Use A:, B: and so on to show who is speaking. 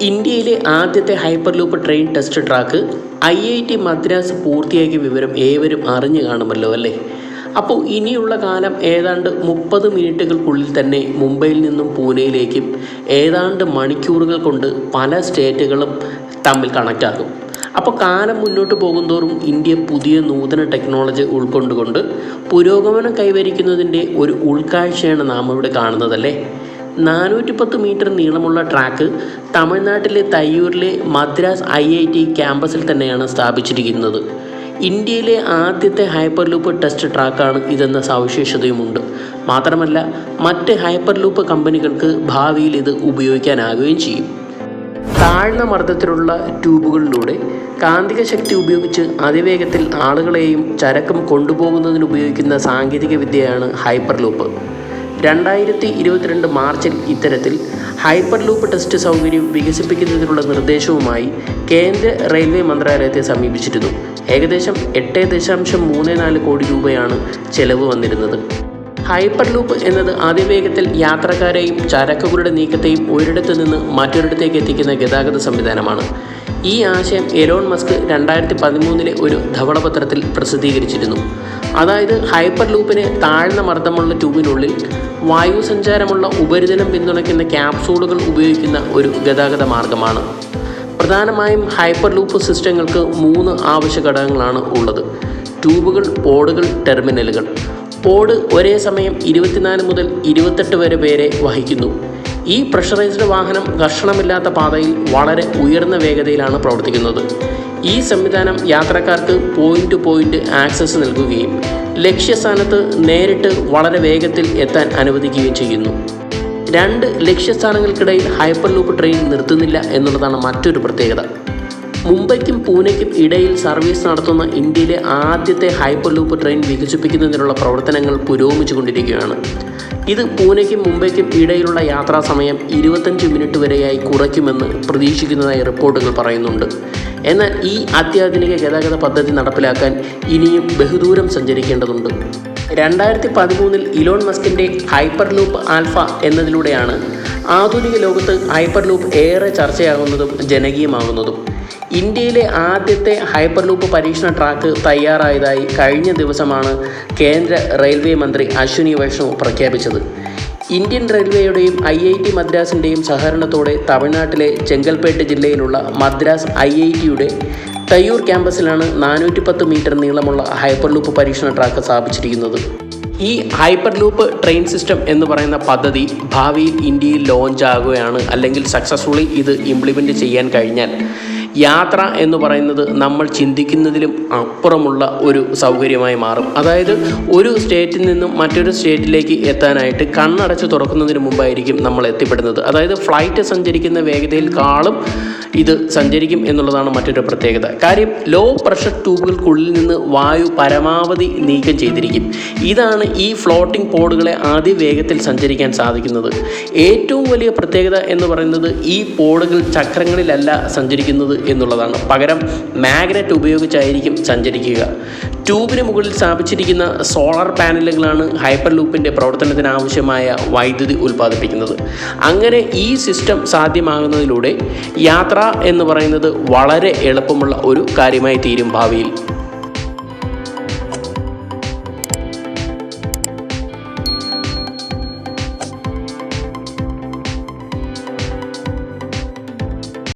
A: ഇന്ത്യയിലെ ആദ്യത്തെ hyperloop train test track I I T Madras പൂർത്തിയാക്കിയ വിവരം ഏവരും അറിഞ്ഞു കാണുമല്ലോ അല്ലേ? അപ്പോൾ ഇനിയുള്ള കാലം ഏതാണ്ട് മുപ്പത് മിനിറ്റുകൾക്കുള്ളിൽ തന്നെ മുംബൈയിൽ നിന്നും പൂനെയിലേക്കും ഏതാണ്ട് മണിക്കൂറുകൾ കൊണ്ട് പല സ്റ്റേറ്റുകളും തമ്മിൽ കണക്റ്റ് ആകും അപ്പോൾ കാലം മുന്നോട്ട് പോകുന്തോറും ഇന്ത്യ പുതിയ നൂതന ടെക്നോളജി ഉൾക്കൊണ്ടുകൊണ്ട് പുരോഗമനം കൈവരിക്കുന്നതിന്റെ ഒരു ഉൾക്കാഴ്ചയാണ് നാം ഇവിടെ കാണുന്നതല്ലേ? നാനൂറ്റി പത്ത് മീറ്റർ നീളമുള്ള ട്രാക്ക് തമിഴ്നാട്ടിലെ തയ്യൂരിലെ മദ്രാസ് ഐ ഐ ടി ക്യാമ്പസിൽ തന്നെയാണ് സ്ഥാപിച്ചിരിക്കുന്നത്. ഇന്ത്യയിലെ ആദ്യത്തെ ഹൈപ്പർ ലൂപ്പ് ടെസ്റ്റ് ട്രാക്കാണ് ഇതെന്ന സവിശേഷതയുമുണ്ട്. മാത്രമല്ല മറ്റ് ഹൈപ്പർ ലൂപ്പ് കമ്പനികൾക്ക് ഭാവിയിൽ ഇത് ഉപയോഗിക്കാനാകുകയും ചെയ്യും. താഴ്ന്ന മർദ്ദത്തിലുള്ള ട്യൂബുകളിലൂടെ കാന്തിക ശക്തി ഉപയോഗിച്ച് അതിവേഗത്തിൽ ആളുകളെയും ചരക്കും കൊണ്ടുപോകുന്നതിന് ഉപയോഗിക്കുന്ന സാങ്കേതിക വിദ്യയാണ് ഹൈപ്പർ ലൂപ്പ് രണ്ടായിരത്തി ഇരുപത്തിരണ്ട് മാർച്ചിൽ ഇത്തരത്തിൽ ഹൈപ്പർ ലൂപ്പ് ടെസ്റ്റ് സൗകര്യം വികസിപ്പിക്കുന്നതിനുള്ള നിർദ്ദേശവുമായി കേന്ദ്ര റെയിൽവേ മന്ത്രാലയത്തെ സമീപിച്ചിരുന്നു. ഏകദേശം എട്ട് ദശാംശം മൂന്ന് നാല് കോടി രൂപയാണ് ചെലവ് വന്നിരുന്നത്. ഹൈപ്പർ ലൂപ്പ് എന്നത് അതിവേഗത്തിൽ യാത്രക്കാരെയും ചരക്കുകളുടെ നീക്കത്തെയും ഒരിടത്തു നിന്ന് മറ്റൊരിടത്തേക്ക് എത്തിക്കുന്ന ഗതാഗത സംവിധാനമാണ്. ഈ ആശയം എലോൺ മസ്ക് രണ്ടായിരത്തി പതിമൂന്നിലെ ഒരു ധവളപത്രത്തിൽ പ്രസിദ്ധീകരിച്ചിരുന്നു. അതായത് ഹൈപ്പർ ലൂപ്പിന് താഴ്ന്ന മർദ്ദമുള്ള ട്യൂബിനുള്ളിൽ വായു സഞ്ചാരമുള്ള ഉപരിതലം പിന്തുണയ്ക്കുന്ന ക്യാപ്സൂളുകൾ ഉപയോഗിക്കുന്ന ഒരു ഗതാഗത മാർഗമാണ്. പ്രധാനമായും ഹൈപ്പർ ലൂപ്പ് സിസ്റ്റങ്ങൾക്ക് മൂന്ന് ആവശ്യ ഘടകങ്ങളാണ് ഉള്ളത്. ട്യൂബുകൾ പോഡുകൾ ടെർമിനലുകൾ. പോഡ് ഒരേ സമയം ഇരുപത്തിനാല് മുതൽ ഇരുപത്തെട്ട് വരെ പേരെ വഹിക്കുന്നു. ഈ പ്രഷറൈസ്ഡ് വാഹനം ഘർഷണമില്ലാത്ത പാതയിൽ വളരെ ഉയർന്ന വേഗതയിലാണ് പ്രവർത്തിക്കുന്നത്. ഈ സംവിധാനം യാത്രക്കാർക്ക് പോയിന്റ് ടു പോയിന്റ് ആക്സസ് നൽകുകയും ലക്ഷ്യസ്ഥാനത്ത് നേരിട്ട് വളരെ വേഗത്തിൽ എത്താൻ അനുവദിക്കുകയും ചെയ്യുന്നു. രണ്ട് ലക്ഷ്യസ്ഥാനങ്ങൾക്കിടയിൽ ഹൈപ്പർ ലൂപ്പ് ട്രെയിൻ നിർത്തുന്നില്ല എന്നുള്ളതാണ് മറ്റൊരു പ്രത്യേകത. മുംബൈക്കും പൂനെക്കും ഇടയിൽ സർവീസ് നടത്തുന്ന ഇന്ത്യയിലെ ആദ്യത്തെ ഹൈപ്പർ ലൂപ്പ് ട്രെയിൻ വികസിപ്പിക്കുന്നതിനുള്ള പ്രവർത്തനങ്ങൾ പുരോഗമിച്ചുകൊണ്ടിരിക്കുകയാണ്. ഇത് പൂനെക്കും മുംബൈക്കും ഇടയിലുള്ള യാത്രാ സമയം ഇരുപത്തഞ്ച് മിനിറ്റ് വരെയായി കുറയ്ക്കുമെന്ന് പ്രതീക്ഷിക്കുന്നതായി റിപ്പോർട്ടുകൾ പറയുന്നുണ്ട്. എന്നാൽ ഈ അത്യാധുനിക ഗതാഗത പദ്ധതി നടപ്പിലാക്കാൻ ഇനിയും ബഹുദൂരം സഞ്ചരിക്കേണ്ടതുണ്ട്. രണ്ടായിരത്തി പതിമൂന്നിൽ ഇലോൺ മസ്കിന്റെ ഹൈപ്പർ ലൂപ്പ് ആൽഫ എന്നതിലൂടെയാണ് ആധുനിക ലോകത്ത് ഹൈപ്പർ ലൂപ്പ് ഏറെ ചർച്ചയാകുന്നതും ജനകീയമാകുന്നതും. ഇന്ത്യയിലെ ആദ്യത്തെ ഹൈപ്പർ ലൂപ്പ് പരീക്ഷണ ട്രാക്ക് തയ്യാറായതായി കഴിഞ്ഞ ദിവസമാണ് കേന്ദ്ര റെയിൽവേ മന്ത്രി അശ്വിനി വൈഷ്ണവ് പ്രഖ്യാപിച്ചത്. ഇന്ത്യൻ റെയിൽവേയുടെയും ഐ ഐ ടി മദ്രാസിന്റെയും സഹകരണത്തോടെ തമിഴ്നാട്ടിലെ ചെങ്കൽപ്പേട്ട് ജില്ലയിലുള്ള മദ്രാസ് ഐ ഐ ടിയുടെ തയ്യൂർ ക്യാമ്പസിലാണ് നാനൂറ്റി പത്ത് മീറ്റർ നീളമുള്ള ഹൈപ്പർ ലൂപ്പ് പരീക്ഷണ ട്രാക്ക് സ്ഥാപിച്ചിരിക്കുന്നത്. ഈ ഹൈപ്പർ ലൂപ്പ് ട്രെയിൻ സിസ്റ്റം എന്ന് പറയുന്ന പദ്ധതി ഭാവിയിൽ ഇന്ത്യയിൽ ലോഞ്ച് ആകുകയാണ് അല്ലെങ്കിൽ സക്സസ്ഫുള്ളി ഇത് ഇംപ്ലിമെന്റ് ചെയ്യാൻ കഴിഞ്ഞാൽ. യാത്ര എന്ന് പറയുന്നത് നമ്മൾ ചിന്തിക്കുന്നതിലും അപ്പുറമുള്ള ഒരു സൗകര്യമായി മാറും. അതായത് ഒരു സ്റ്റേറ്റിൽ നിന്നും മറ്റൊരു സ്റ്റേറ്റിലേക്ക് എത്താനായിട്ട് കണ്ണടച്ച് തുറക്കുന്നതിന് മുമ്പായിരിക്കും നമ്മൾ എത്തിപ്പെടുന്നത്. അതായത് ഫ്ലൈറ്റ് സഞ്ചരിക്കുന്ന വേഗതയിൽ കാളും ഇത് സഞ്ചരിക്കും എന്നുള്ളതാണ് മറ്റൊരു പ്രത്യേകത. കാര്യം ലോ പ്രഷർ ട്യൂബുകൾക്കുള്ളിൽ നിന്ന് വായു പരമാവധി നീക്കം ചെയ്തിരിക്കും. ഇതാണ് ഈ ഫ്ലോട്ടിംഗ് പോഡുകളെ അതിവേഗത്തിൽ സഞ്ചരിക്കാൻ സാധിക്കുന്നത്. ഏറ്റവും വലിയ പ്രത്യേകത എന്ന് പറയുന്നത് ഈ പോഡുകൾ ചക്രങ്ങളിലല്ല സഞ്ചരിക്കുന്നത് എന്നുള്ളതാണ്. പകരം മാഗ്നറ്റ് ഉപയോഗിച്ചായിരിക്കും സഞ്ചരിക്കുക. ട്യൂബിന് മുകളിൽ സ്ഥാപിച്ചിരിക്കുന്ന സോളാർ പാനലുകളാണ് ഹൈപ്പർ ലൂപ്പിന്റെ പ്രവർത്തനത്തിന് ആവശ്യമായ വൈദ്യുതി ഉൽപ്പാദിപ്പിക്കുന്നത്. അങ്ങനെ ഈ സിസ്റ്റം സാധ്യമാകുന്നതിലൂടെ യാത്ര എന്ന് പറയുന്നത് വളരെ എളുപ്പമുള്ള ഒരു കാര്യമായി തീരും ഭാവിയിൽ.